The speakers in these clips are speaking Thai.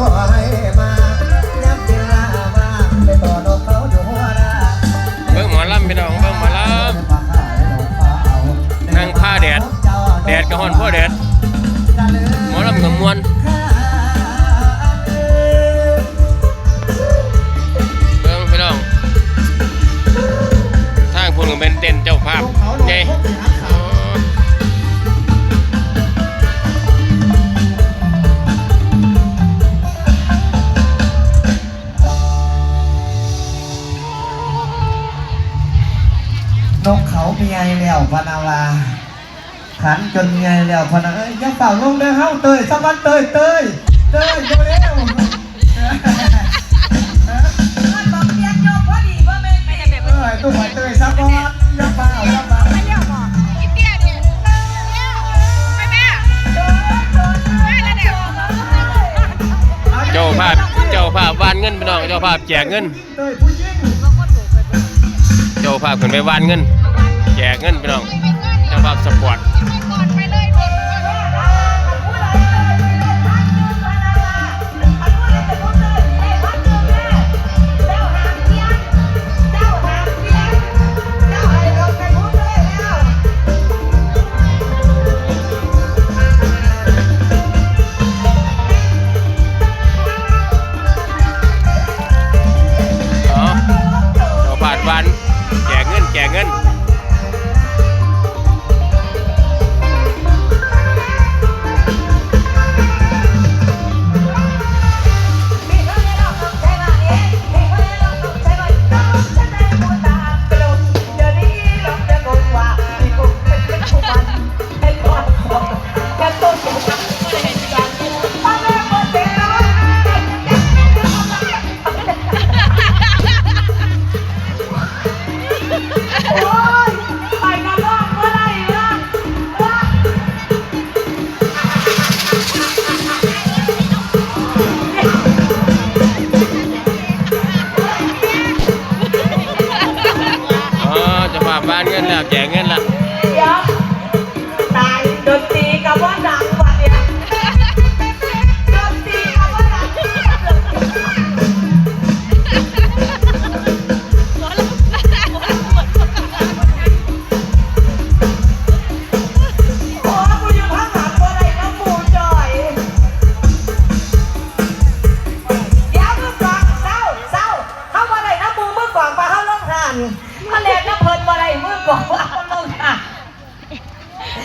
ขอให้มายับเวลาว่าไปต่อนกเขาอยู่หัวหน้าเบิ่งหมอลำพี่น้องเบิ่งหมอลำนั่งผ้าแดด แดดก็ฮ้อนพ่อแดดหมอลำกับมวนเบิ่งพี่น้องทางพุ่นก็เป็นเต้นเจ้าภาพให ญ่อ๋อนกเขาเมียแล้วพนาวาขันจนเมียแล้วพนาเอ้ยยังเป่าลงเด้อเฮาเตยสวัสดิ์เตยเตยเตยเร็วบอกเรียนโยกพอดีว่าแม่ไม่ได้แบบๆเอ้ยตู้หอยเตยซับก่อนยังเป่ายังเป่าไม่เรียกบอกอีเตี้ยเนี่ยแม่แม่แล้วเดี๋ยวเจ้าภาพเจ้าภาพวานเงินพี่น้องเจ้าภาพแจกเงินยผู้หญิงเจ้าภาพขึ้นไปวานเงิน แจกเงินพี่น้องเจ้าภาพสปอร์ต นเงินแล้วแจกเงินแล้วเดี๋ยวตายดนตรีกับว่าดังกว่าเนี่ยดนตรีกับว่าดังโอ้กูอยู่ข้างหลังว่าไรนะปูจอยเดี๋ยวมือกวางเศร้าเศร้าเข้ามาไรนะปูมือกวางปลาเข้าล่องหันมาแลกน้ำเพลินมาไรมือกวางปลาเข้าล่องหัน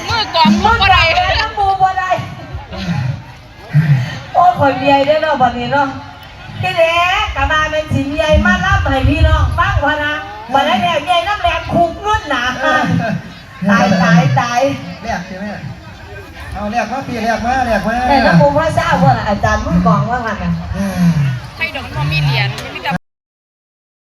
มือกองมืมืออกวาอะไรงแลกน้ำปูมาไรโอ้ยคนใหญ่เด้อเนาะบัดนี้เนาะที่แหลกะมาเป็นสินใหญ่มารับให้พี่น้องฟังพะนะบัดนี้แหลกใหญ่น้ำแหลกคุกนุ่นหนาตายตายตายเรียกใช่ไหมเอาเรียกมาพี่เรียกมาเรียกมาแต่น้ำปูพระเจ้าว่าล่ะอาจารย์มือกวางว่างันน่ะเอ้ยให้ดอกมันมีเหรียญมัน